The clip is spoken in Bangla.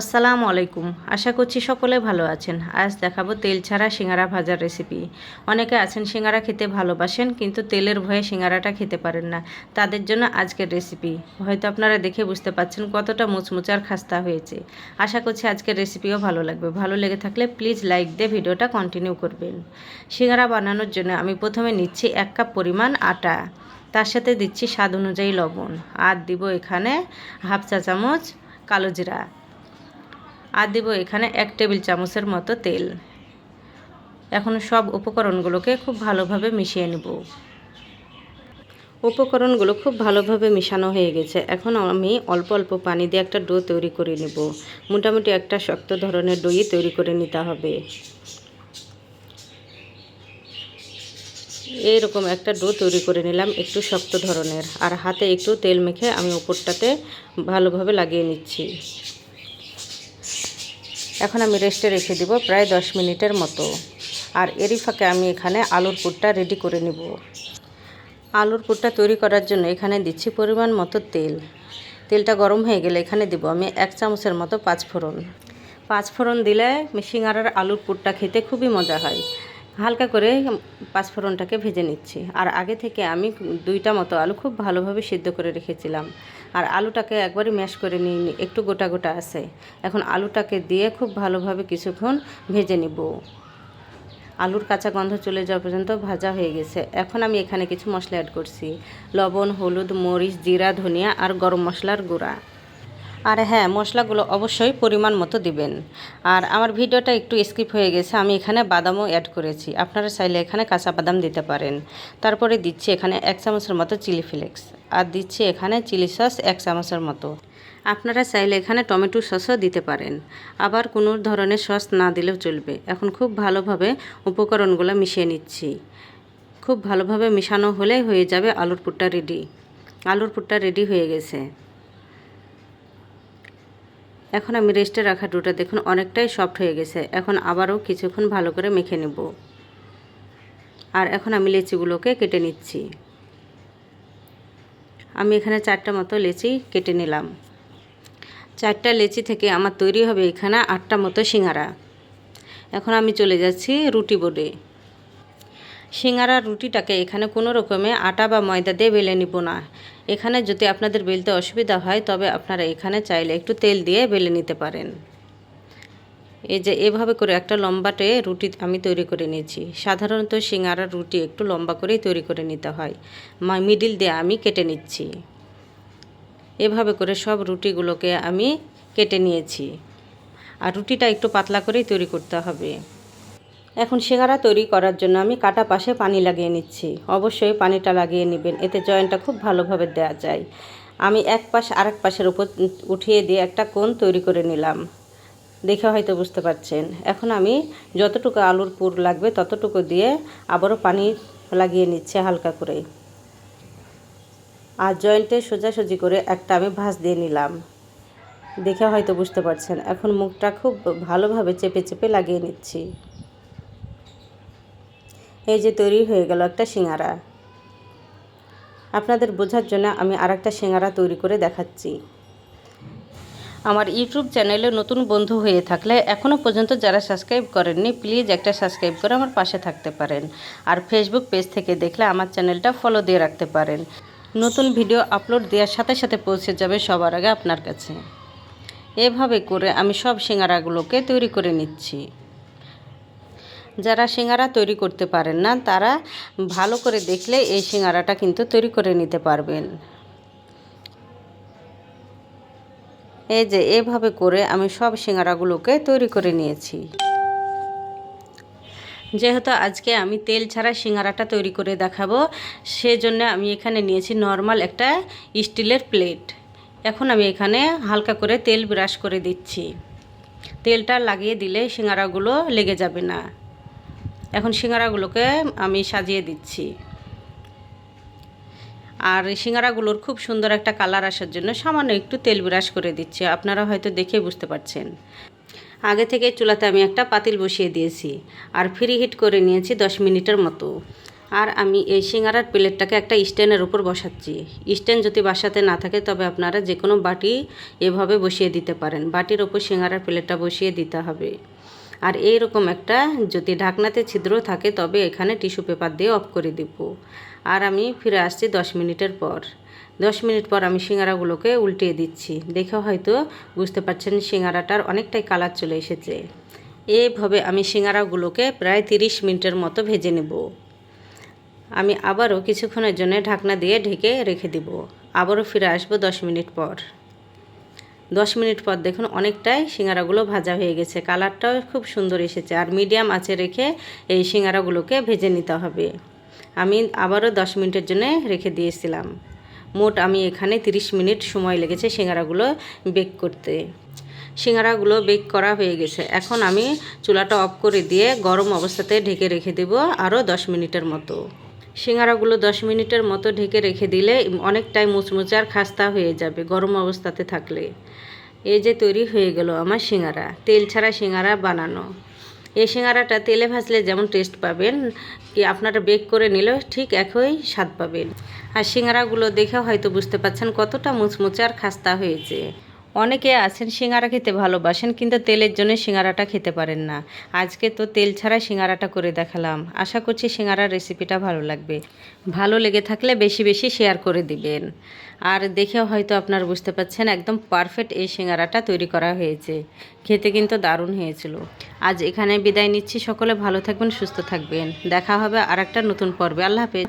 আসসালামু আলাইকুম। আশা করছি সকলে ভালো আছেন। আজ দেখাবো তেল ছাড়া সিঙ্গারা ভাজার রেসিপি অনেকে আছেন সিঙ্গারা খেতে ভালোবাসেন, কিন্তু তেলের ভয়ে সিঙ্গারাটা খেতে পারেন না। তাদের জন্য আজকের রেসিপি হয়তো আপনারা দেখে বুঝতে পাচ্ছেন কতটা মুচমুচার খাস্তা হয়েছে। আশা করছি আজকের রেসিপিও ভালো লাগবে। ভালো লেগে থাকলে প্লিজ লাইক দিয়ে ভিডিওটা কন্টিনিউ করবেন। সিঙ্গারা বানানোর জন্য আমি প্রথমে নিচ্ছি এক কাপ পরিমাণ আটা। তার সাথে দিচ্ছি স্বাদ অনুযায়ী লবণ। আর দিব এখানে হাফ চা চামচ কালো জিরা। আর দেবো এখানে এক টেবিল চামচের মতো তেল। এখন সব উপকরণগুলোকে খুব ভালোভাবে মিশিয়ে নেব। উপকরণগুলো খুব ভালোভাবে মিশানো হয়ে গেছে। এখন আমি অল্প অল্প পানি দিয়ে একটা ডো তৈরি করে নেব। মোটামুটি একটা শক্ত ধরনের দই তৈরি করে নিতে হবে। এইরকম একটা ডো তৈরি করে নিলাম একটু শক্ত ধরনের। আর হাতে একটু তেল মেখে আমি উপরটাতে ভালোভাবে লাগিয়ে নিচ্ছি। এখন আমি রেস্টে রেখে দিব প্রায় দশ মিনিটের মতো। আর এরই ফাঁকে আমি এখানে আলুর পুরটা রেডি করে নেব। আলুর পুরটা তৈরি করার জন্য এখানে দিচ্ছি পরিমাণ মতো তেল। তেলটা গরম হয়ে গেলে এখানে দিব আমি এক চামচের মতো পাঁচ ফোড়ন পাঁচ ফোড়ন দিলে সিঙ্গারার আলুর পুরটা খেতে খুবই মজা হয়। হালকা করে পাঁচফোড়নটাকে ভেজে নিচ্ছি। আর আগে থেকে আমি দুইটা মতো আলু খুব ভালোভাবে সিদ্ধ করে রেখেছিলাম। আর আলুটাকে একবারই ম্যাশ করে নিই একটু গোটা গোটা আছে। এখন আলুটাকে দিয়ে খুব ভালোভাবে কিছুক্ষণ ভেজে নিব। আলুর কাঁচা গন্ধ চলে যাওয়া পর্যন্ত ভাজা হয়ে গেছে। এখন আমি এখানে কিছু মশলা অ্যাড করছি। লবণ, হলুদ, মরিচ, জিরা, ধনিয়া আর গরম মশলার গুঁড়া। আর হ্যাঁ মশলাগুলো অবশ্যই পরিমাণ মতো দিবেন। আর আমার ভিডিওটা একটু স্কিপ হয়ে গেছে, আমি এখানে বাদামও অ্যাড করেছি। আপনারা চাইলে এখানে কাঁচা বাদাম দিতে পারেন। তারপরে দিচ্ছি এখানে এক চামচের মতো চিলি ফ্লেক্স। আর দিচ্ছি এখানে চিলি সস এক চামচের মতো। আপনারা চাইলে এখানে টমেটো সসও দিতে পারেন। আবার কোনো ধরনের সস না দিলেও চলবে। এখন খুব ভালোভাবে উপকরণগুলো মিশিয়ে নিচ্ছি। খুব ভালোভাবে মিশানো হলেই হয়ে যাবে আলুর পুরটা রেডি আলুর পুরটা রেডি হয়ে গেছে। এখন আমি রেস্টে রাখা ডোটা দেখুন অনেকটাই সফট হয়ে গেছে। এখন আবারও কিছুক্ষণ ভালো করে মেখে নেব। আর এখন আমি লেচিগুলোকে কেটে নিচ্ছি। আমি এখানে চারটা মতো লেচি কেটে নিলাম। চারটা লেচি থেকে আমার তৈরি হবে এখানে আটটা মতো সিঙ্গারা। এখন আমি চলে যাচ্ছি রুটি বোর্ডে। সিঙ্গারা রুটিটাকে এখানে কোনো রকমে আটা বা ময়দা দিয়ে বেলে নিব না। এখানে যদি আপনাদের বেলতে অসুবিধা হয়, তবে আপনারা এখানে চাইলে একটু তেল দিয়ে বেলে নিতে পারেন। এই যে এভাবে করে একটা লম্বাটে রুটি আমি তৈরি করে নিয়েছি। সাধারণত সিঙ্গারা রুটি একটু লম্বা করেই তৈরি করে নিতে হয়। মিডিল দিয়ে আমি কেটে নিচ্ছি। এভাবে করে সব রুটিগুলোকে আমি কেটে নিয়েছি। আর রুটিটা একটু পাতলা করেই তৈরি করতে হবে। এখন সিঙ্গারা তৈরি করার জন্য আমি কাটা পাশে পানি লাগিয়ে নিচ্ছি। অবশ্যই পানিটা লাগিয়ে নেবেন, এতে জয়েন্টটা খুব ভালোভাবে দেওয়া যায়। আমি এক পাশ আরেক পাশের উপর উঠিয়ে দিয়ে একটা কোণ তৈরি করে নিলাম। দেখে হয়তো বুঝতে পারছেন। এখন আমি যতটুকু আলুর পুর লাগবে ততটুকু দিয়ে আবারও পানি লাগিয়ে নিচ্ছে হালকা করে। আর জয়েন্টে সোজাসুজি করে একটা আমি ভাঁজ দিয়ে নিলাম। দেখে হয়তো বুঝতে পারছেন। এখন মুখটা খুব ভালোভাবে চেপে চেপে লাগিয়ে নিচ্ছি। এই যে তৈরি হয়ে গেল একটা সিঙ্গারা। আপনাদের বোঝার জন্য আমি আর একটা সিঙ্গারা তৈরি করে দেখাচ্ছি। আমার ইউটিউব চ্যানেলে নতুন বন্ধু হয়ে থাকলে এখনও পর্যন্ত যারা সাবস্ক্রাইব করেননি, প্লিজ একটা সাবস্ক্রাইব করে আমার পাশে থাকতে পারেন। আর ফেসবুক পেজ থেকে দেখলে আমার চ্যানেলটা ফলো দিয়ে রাখতে পারেন। নতুন ভিডিও আপলোড দেওয়ার সাথে সাথে পৌঁছে যাবে সবার আগে আপনার কাছে। এভাবে করে আমি সব সিঙ্গারাগুলোকে তৈরি করে নিচ্ছি। যারা সিঙ্গারা তৈরি করতে পারেন না, তারা ভালো করে দেখলে এই সিঙ্গারাটা কিন্তু তৈরি করে নিতে পারবেন। এই যে, এভাবে করে আমি সব সিঙ্গারাগুলোকে তৈরি করে নিয়েছি। যেহেতু আজকে আমি তেল ছাড়া সিঙ্গারাটা তৈরি করে দেখাবো, সেজন্য আমি এখানে নিয়েছি নর্মাল একটা স্টিলের প্লেট। এখন আমি এখানে হালকা করে তেল ব্রাশ করে দিচ্ছি। তেলটা লাগিয়ে দিলে সিঙ্গারাগুলো লেগে যাবে না। এখন সিঙ্গারাগুলোকে আমি সাজিয়ে দিচ্ছি। আর সিঙ্গারাগুলোর খুব সুন্দর একটা কালার আসার জন্য সামান্য একটু তেল ব্রাশ করে দিচ্ছি, আপনারা হয়তো দেখে বুঝতে পারছেন। আগে থেকে চুলাতে আমি একটা পাতিল বসিয়ে দিয়েছি আর ফ্রি হিট করে নিয়েছি দশ মিনিটের মতো। আর আমি এই সিঙ্গারার প্লেটটাকে একটা স্ট্যান্ডের উপর বসাচ্ছি। স্ট্যান্ড যদি বাসাতে না থাকে তবে আপনারা যে কোনো বাটি এভাবে বসিয়ে দিতে পারেন। বাটির ওপর সিঙ্গারার প্লেটটা বসিয়ে দিতে হবে। আর এই রকম একটা যদি ঢাকনাতে ছিদ্র থাকে তবে এখানে টিস্যু পেপার দিয়ে অফ করে দিব। আর আমি ফিরে আসছি দশ মিনিটের পর। দশ মিনিট পর আমি সিঙ্গারাগুলোকে উল্টিয়ে দিচ্ছি। দেখে হয়তো বুঝতে পারছেন সিঙ্গারাটার অনেকটাই কালার চলে এসেছে। এইভাবে আমি সিঙ্গারাগুলোকে প্রায় তিরিশ মিনিটের মতো ভেজে নেব। আমি আবারও কিছুক্ষণের জন্য ঢাকনা দিয়ে ঢেকে রেখে দিব। আবারও ফিরে আসব দশ মিনিট পর। দশ মিনিট পর দেখুন অনেকটাই সিঙ্গারাগুলো ভাজা হয়ে গেছে। কালারটাও খুব সুন্দর এসেছে আর মিডিয়াম আছে রেখে এই সিঙ্গারাগুলোকে ভেজে নিতে হবে। আমি আবারও দশ মিনিটের জন্য রেখে দিয়েছিলাম। মোট আমি এখানে 30 মিনিট সময় লেগেছে সিঙ্গারাগুলো বেক করতে। সিঙ্গারাগুলো বেক করা হয়ে গেছে। এখন আমি চুলাটা অফ করে দিয়ে গরম অবস্থাতে ঢেকে রেখে দেব আরও দশ মিনিটের মতো। সিঙ্গারাগুলো দশ মিনিটের মতো ঢেকে রেখে দিলে অনেকটাই মুচমুচে আর খাস্তা হয়ে যাবে গরম অবস্থাতে থাকলে। এই যে তৈরি হয়ে গেল আমার সিঙ্গারা। তেল ছাড়া সিঙ্গারা বানানো। এই সিঙ্গারাটা তেলে ভাজলে যেমন টেস্ট পাবেন কি আপনারা বেক করে নিলেও ঠিক একই স্বাদ পাবেন। আর সিঙ্গারাগুলো দেখে হয়তো বুঝতে পাচ্ছেন কতটা মুচমুচে আর খাস্তা হয়েছে। অনেকে আছেন সিঙ্গারা খেতে ভালোবাসেন, কিন্তু তেলের জন্য সিঙ্গারাটা খেতে পারেন না। আজকে তো তেল ছাড়া সিঙ্গারাটা করে দেখালাম। আশা করছি সিঙ্গারার রেসিপিটা ভালো লাগবে। ভালো লেগে থাকলে বেশি বেশি শেয়ার করে দিবেন। আর দেখে হয়তো আপনার বুঝতে পাচ্ছেন একদম পারফেক্ট এই সিঙ্গারাটা তৈরি করা হয়েছে। খেতে কিন্তু দারুণ হয়েছিল। আজ এখানে বিদায় নিচ্ছি। সকলে ভালো থাকবেন, সুস্থ থাকবেন। দেখা হবে আর একটা নতুন পর্বে। আল্লাহ হাফেজ।